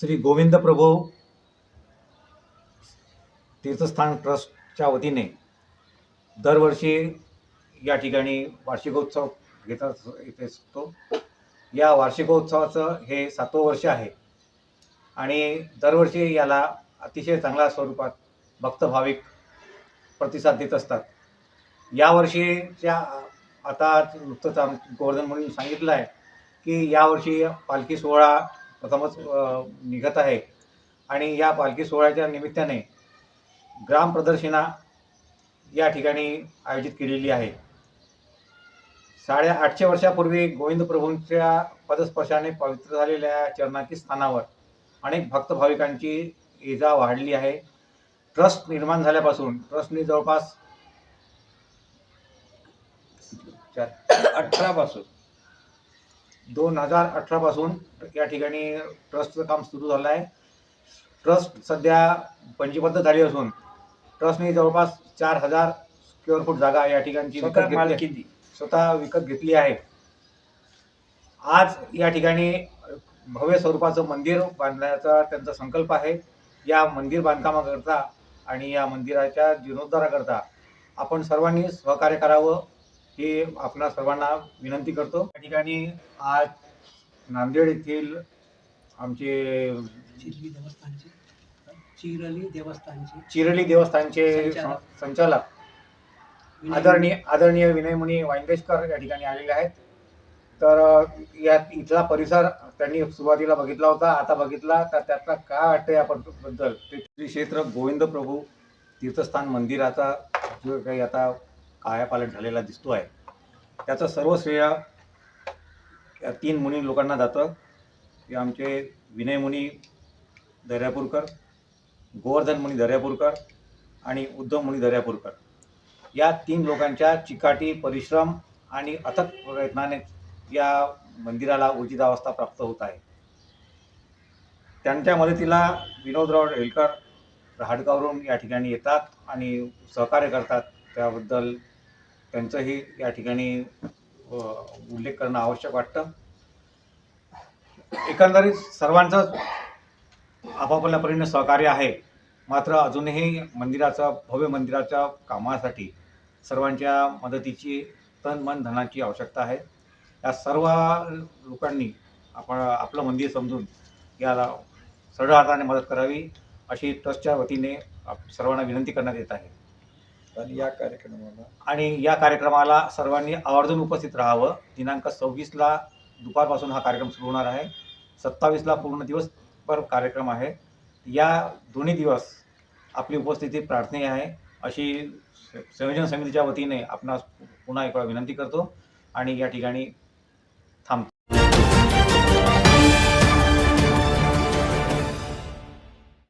श्री गोविंद प्रभू तीर्थस्थान ट्रस्टच्या वतीने दरवर्षी या ठिकाणी वार्षिकोत्सव घेतात येते असतो. या वार्षिकोत्सवाचं हे सातवं वर्ष आहे. आणि दरवर्षी याला अतिशय चांगल्या स्वरूपात भक्त भाविक प्रतिसाद देत असतात. यावर्षीच्या आता नुकतंच आम गोवर्धन म्हणून सांगितलं आहे की यावर्षी पालखी सोहळा प्रथमच निघत आहे. आणि या पालखी सोहळ्याच्या निमित्ताने ग्राम प्रदर्शना या ठिकाणी आयोजित केलेली आहे. साडेआठशे वर्षापूर्वी गोविंद प्रभूंच्या पदस्पर्शाने पवित्र झालेल्या चरणाकी स्थानावर अनेक भक्त भाविकांची इजा वाढली आहे. ट्रस्ट निर्माण झाल्यापासून ट्रस्टने जवळपास अठरापासून दोन हजार अठरापासून या ठिकाणी ट्रस्टचं काम सुरू झालं आहे. ट्रस्ट सध्या पंचीबद्ध झाली असून ट्रस्टने जवळपास चार हजार स्क्वेअर फूट जागा या ठिकाणची विकत स्वतः विकत घेतली आहे. आज या ठिकाणी भव्य स्वरूपाचं मंदिर बांधण्याचा त्यांचा संकल्प आहे. या मंदिर बांधकामाकरता आणि या मंदिराच्या जीर्णोद्धाराकरता आपण सर्वांनी सहकार्य करावं. ही आपणा सर्वांना विनंती करतो. या ठिकाणी आज नांदेड येथील आमचे चिरली देवस्थानचे चिरली देवस्थानचे चिरली देवस्थानचे संचालक. आदरणीय आदरणीय विनयमुनी वांगेशकर या ठिकाणी आलेले आहेत. तर या इथला परिसर त्यांनी सुरुवातीला बघितला होता आता बघितला तर त्यातला काय वाटतं या बद्दल ते श्री क्षेत्र गोविंद प्रभू तीर्थस्थान मंदिराचा जो काही आता कायापालट झालेला दिसतो आहे. त्याचं सर्व श्रेय या तीन मुनी लोकांना जातं. हे आमचे विनय मुनी दर्यापूरकर गोवर्धन मुनी दर्यापूरकर आणि उद्धव मुनी दर्यापूरकर. या तीन लोकांच्या चिकाटी परिश्रम आणि अथक प्रयत्नाने या मंदिराला उर्जितावस्था प्राप्त होत आहे. त्यांच्या मदतीला विनोदराव हेलकर रहाटगावरून या ठिकाणी येतात आणि सहकार्य करतात. त्याबद्दल त्यांचंही या ठिकाणी उल्लेख करणं आवश्यक वाटतं. एकंदरीत सर्वांचं आपापल्या परीने सहकार्य आहे. मात्र अजूनही मंदिराचं भव्य मंदिराच्या कामासाठी सर्वांच्या मदतीची तन मन धनाची आवश्यकता आहे. या सर्व लोकांनी आपण आपलं मंदिर समजून याला सरळ हाताने मदत करावी अशी ट्रस्टच्या वतीने आप- सर्वांना विनंती करण्यात येत आहे. आणि या कार्यक्रमाला आणि या कार्यक्रमाला सर्वांनी आवर्जून उपस्थित राहावं. दिनांक सव्वीसला दुपारपासून हा कार्यक्रम सुरू होणार आहे. सत्तावीसला पूर्ण दिवसभर कार्यक्रम आहे. या दोन्ही दिवस आपली उपस्थिती प्रार्थनीय आहे. अशी संयोजन समितीच्या वतीने आपणास पुन्हा एक वेळा विनंती करतो. आणि या ठिकाणी